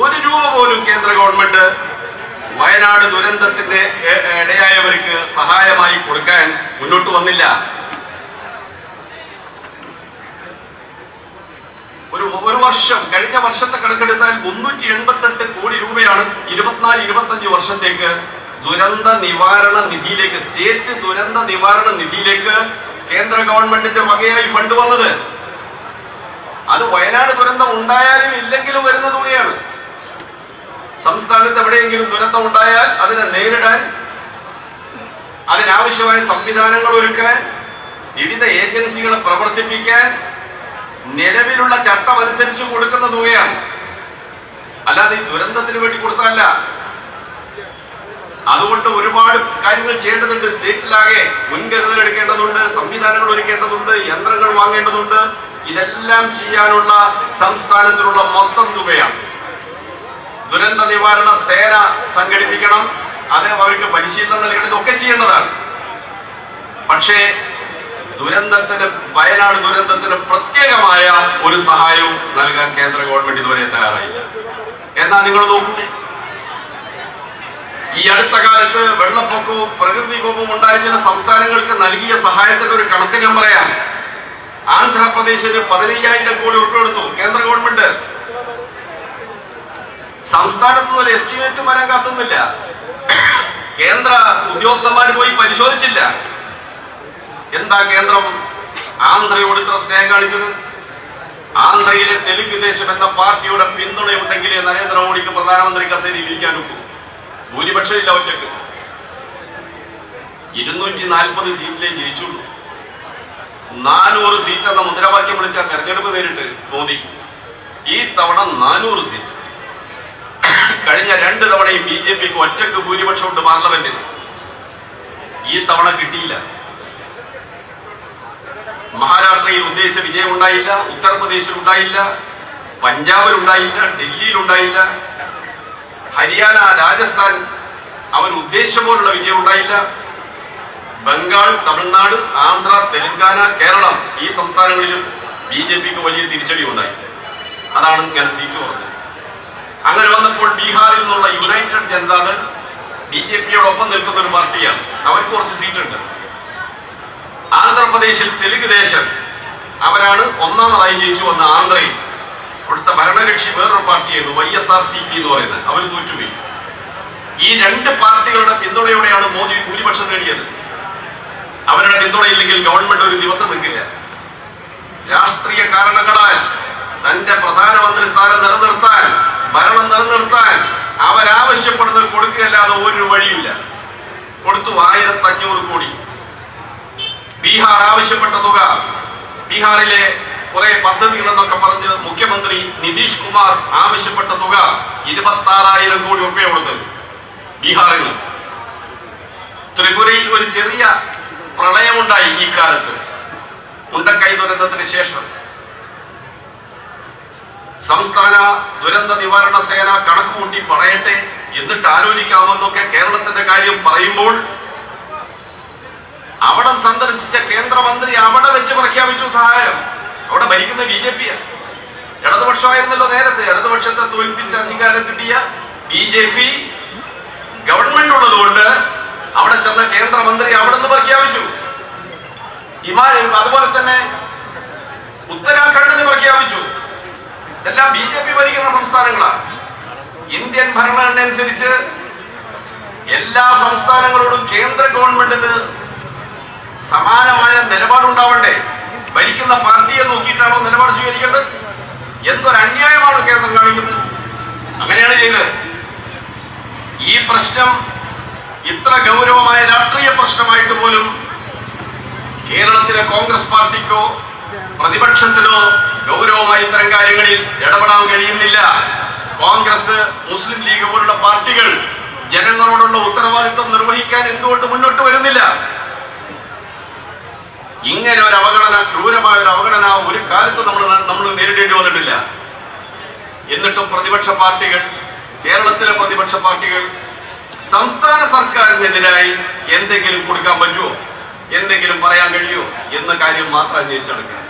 ഒരു രൂപ പോലും കേന്ദ്ര ഗവൺമെന്റ് വയനാട് ദുരന്തത്തിന്റെ ഇടയായവർക്ക് സഹായമായി കൊടുക്കാൻ മുന്നോട്ട് വന്നില്ല. ഒരു ഒരു വർഷം കഴിഞ്ഞ വർഷത്തെ കണക്കെടുത്താൽ മുന്നൂറ്റി എൺപത്തെട്ട് കോടി രൂപയാണ് ഇരുപത്തിനാല് ഇരുപത്തഞ്ച് വർഷത്തേക്ക് ദുരന്ത നിവാരണ നിധിയിലേക്ക് സ്റ്റേറ്റ് ദുരന്ത നിവാരണ നിധിയിലേക്ക് കേന്ദ്ര ഗവൺമെന്റിന്റെ വകയായി ഫണ്ട് വന്നത്. അത് വയനാട് ദുരന്തം ഉണ്ടായാലും ഇല്ലെങ്കിലും വരുന്ന തുകയാണ് സംസ്ഥാനത്ത് എവിടെയെങ്കിലും ദുരന്തം ഉണ്ടായാൽ അതിനെ നേരിടാൻ അതിനാവശ്യമായ സംവിധാനങ്ങൾ ഒരുക്കാൻ വിവിധ ഏജൻസികളെ പ്രവർത്തിപ്പിക്കാൻ നിലവിലുള്ള ചട്ടം അനുസരിച്ച് കൊടുക്കുന്ന തുകയാണ്. അല്ലാതെ ഈ ദുരന്തത്തിന് വേണ്ടി കൊടുത്തതല്ല അതുകൊണ്ട് ഒരുപാട് കാര്യങ്ങൾ ചെയ്യേണ്ടതുണ്ട്. സ്റ്റേറ്റിലാകെ മുൻകരുതൽ എടുക്കേണ്ടതുണ്ട് സംവിധാനങ്ങൾ ഒരുക്കേണ്ടതുണ്ട് യന്ത്രങ്ങൾ വാങ്ങേണ്ടതുണ്ട്. ഇതെല്ലാം ചെയ്യാനുള്ള സംസ്ഥാനത്തിനുള്ള മൊത്തം തുകയാണ്. ദുരന്ത നിവാരണ സേന സംഘടിപ്പിക്കണം അത് അവർക്ക് പരിശീലനം നൽകണം ഇതൊക്കെ ചെയ്യേണ്ടതാണ്. പക്ഷേ ദുരന്തത്തിന് വയനാട് ദുരന്തത്തിന് പ്രത്യേകമായ ഒരു സഹായവും നൽകാൻ കേന്ദ്ര ഗവൺമെന്റ് ഇതുവരെ തയ്യാറായില്ല. എന്നാ നിങ്ങൾ നോക്കൂ. ഈ അടുത്ത കാലത്ത് വെള്ളപ്പൊക്കവും പ്രകൃതി വിഭവവും ഉണ്ടായ ചില സംസ്ഥാനങ്ങൾക്ക് നൽകിയ സഹായത്തിന്റെ ഒരു കണക്ക് ഞാൻ പറയാം. ആന്ധ്രാപ്രദേശിന് പതിനയ്യായിരം കോടി ഉൾപ്പെടുത്തു കേന്ദ്ര ഗവൺമെന്റ്. സംസ്ഥാനത്ത് നിന്ന് ഒരു എസ്റ്റിമേറ്റ് വരാൻ കാത്തുന്നില്ല. കേന്ദ്ര ഉദ്യോഗസ്ഥന്മാർ പോയി പരിശോധിച്ചില്ല. എന്താ കേന്ദ്രം ആന്ധ്രയോട് ഇത്ര സ്നേഹം കാണിച്ചത്? ആന്ധ്രയിലെ തെലുങ്ക് ദേശം എന്ന പാർട്ടിയുടെ പിന്തുണയുണ്ടെങ്കിലേ നരേന്ദ്രമോദിക്ക് പ്രധാനമന്ത്രി കസേരയിൽ ഇരിക്കാൻ ഒക്കും. ഭൂരിപക്ഷം ഇല്ല ഒറ്റയ്ക്ക്. ഇരുന്നൂറ്റി നാൽപ്പത് സീറ്റിലേ ജയിച്ചുള്ളൂ. നാനൂറ് സീറ്റ് എന്ന മുദ്രാവാക്യം വിളിച്ച തെരഞ്ഞെടുപ്പ് നേരിട്ട് മോദി. ഈ തവണ നാനൂറ് സീറ്റ്. രണ്ട് തവണയും ബി ജെ പിക്ക് ഒറ്റയ്ക്ക് ഭൂരിപക്ഷമുണ്ട് പാർലമെന്റിൽ. ഈ തവണ കിട്ടിയില്ല. മഹാരാഷ്ട്രയിൽ ഉദ്ദേശിച്ച വിജയം ഉണ്ടായില്ല ഉത്തർപ്രദേശിൽ ഉണ്ടായില്ല പഞ്ചാബിൽ ഉണ്ടായില്ല ഡൽഹിയിൽ ഉണ്ടായില്ല ഹരിയാന രാജസ്ഥാൻ അവർ ഉദ്ദേശിച്ച പോലുള്ള വിജയം ഉണ്ടായില്ല. ബംഗാൾ തമിഴ്നാട് ആന്ധ്ര തെലങ്കാന കേരളം ഈ സംസ്ഥാനങ്ങളിലും ബി ജെ പിക്ക് വലിയ തിരിച്ചടി ഉണ്ടായി അതാണ് ഞാൻ സീറ്റ് പറഞ്ഞത് അങ്ങനെ വന്നപ്പോൾ ബീഹാറിൽ നിന്നുള്ള യുണൈറ്റഡ് ജനതാദൾ ബി ജെ പിയോടൊപ്പം നിൽക്കുന്ന ഒരു പാർട്ടിയാണ്. അവർക്ക് കുറച്ച് സീറ്റുണ്ട്. ആന്ധ്രാപ്രദേശിൽ തെലുങ്ക് ദേശം അവരാണ് ഒന്നാമതായി ജയിച്ചു വന്ന ആന്ധ്രയിൽ. ഇവിടുത്തെ ഭരണകക്ഷി വേറൊരു പാർട്ടിയായിരുന്നു Y S R C P എന്ന് പറയുന്നത്. അവർ തോറ്റുപോയി. ഈ രണ്ട് പാർട്ടികളുടെ പിന്തുണയോടെയാണ് മോദി ഭൂരിപക്ഷം നേടിയത്. അവരുടെ പിന്തുണയില്ലെങ്കിൽ ഗവൺമെന്റ് ഒരു ദിവസം നിൽക്കില്ല. രാഷ്ട്രീയ കാരണങ്ങളാൽ തന്റെ പ്രധാനമന്ത്രി സ്ഥാനം നിലനിർത്താൻ ഭരണം നിലനിർത്താൻ അവരാവശ്യപ്പെടുന്നത് കൊടുക്കുകയല്ലാതെ ഒരു വഴിയില്ല. കൊടുത്തു ആയിരത്തി അഞ്ഞൂറ് കോടി. ബീഹാർ ആവശ്യപ്പെട്ട തുക. ബീഹാറിലെ കുറെ പദ്ധതികൾ എന്നൊക്കെ പറഞ്ഞ് മുഖ്യമന്ത്രി നിതീഷ് കുമാർ ആവശ്യപ്പെട്ട തുക ഇരുപത്തി ആറായിരം കോടി രൂപയെ കൊടുത്തത് ബീഹാറിൽ ത്രിപുരയിൽ ഒരു ചെറിയ പ്രളയമുണ്ടായി ഈ കാലത്ത്. മുണ്ടക്കൈ ദുരന്തത്തിന് ശേഷം. സംസ്ഥാന ദുരന്ത നിവാരണ സേന കണക്ക് കൂട്ടി പറയട്ടെ എന്നിട്ട് ആലോചിക്കാമെന്നൊക്കെ കേരളത്തിന്റെ കാര്യം പറയുമ്പോൾ അവിടം സന്ദർശിച്ച കേന്ദ്രമന്ത്രി അവിടെ വെച്ച് പ്രഖ്യാപിച്ചു സഹായം. അവിടെ ഭരിക്കുന്ന ബി ജെ പി. ഇടതുപക്ഷമായിരുന്നല്ലോ നേരത്തെ. ഇടതുപക്ഷത്തെ തോൽപ്പിച്ച് അധികാരം കിട്ടിയ ബി ജെ പി. ഗവൺമെന്റ് ഉള്ളതുകൊണ്ട് അവിടെ ചെന്ന കേന്ദ്രമന്ത്രി അവിടെ നിന്ന് പ്രഖ്യാപിച്ചു. ഹിമാലയം അതുപോലെ തന്നെ ഉത്തരാഖണ്ഡിന് പ്രഖ്യാപിച്ചു. ഇതെല്ലാം ബി ജെ പി ഭരിക്കുന്ന സംസ്ഥാനങ്ങളാണ്. ഇന്ത്യൻ ഭരണഘടന അനുസരിച്ച് എല്ലാ സംസ്ഥാനങ്ങളോടും കേന്ദ്ര ഗവൺമെന്റിന് സമാനമായ നിലപാടുണ്ടാവണ്ടേ? ഭരിക്കുന്ന പാർട്ടിയെ നോക്കിയിട്ടാണോ നിലപാട് സ്വീകരിക്കേണ്ടത്? എന്തൊരു അന്യായമാണ് കേന്ദ്രം കാണിക്കുന്നത്? അങ്ങനെയാണ് ചെയ്യുന്നത് ഈ പ്രശ്നം ഇത്ര ഗൗരവമായ രാഷ്ട്രീയ പ്രശ്നമായിട്ട് പോലും കേരളത്തിലെ കോൺഗ്രസ് പാർട്ടിക്കോ പ്രതിപക്ഷത്തിനോ ഗൗരവമായി ഇത്തരം കാര്യങ്ങളിൽ ഇടപെടാൻ കഴിയുന്നില്ല. കോൺഗ്രസ് മുസ്ലിം ലീഗ് പോലുള്ള പാർട്ടികൾ ജനങ്ങളോടുള്ള ഉത്തരവാദിത്വം നിർവഹിക്കാൻ എന്തുകൊണ്ട് മുന്നോട്ട് വരുന്നില്ല? ഇങ്ങനെ ഒരു അവഗണന ക്രൂരമായ ഒരു അവഗണന ഒരു കാലത്ത് നമ്മൾ നമ്മൾ നേരിടേണ്ടി വന്നിട്ടില്ല. എന്നിട്ടും പ്രതിപക്ഷ പാർട്ടികൾ കേരളത്തിലെ പ്രതിപക്ഷ പാർട്ടികൾ സംസ്ഥാന സർക്കാരിനെതിരായി എന്തെങ്കിലും കൊടുക്കാൻ പറ്റുമോ എന്തെങ്കിലും പറയാൻ കഴിയുമോ എന്ന കാര്യം മാത്രം അന്വേഷിച്ചെടുക്കുക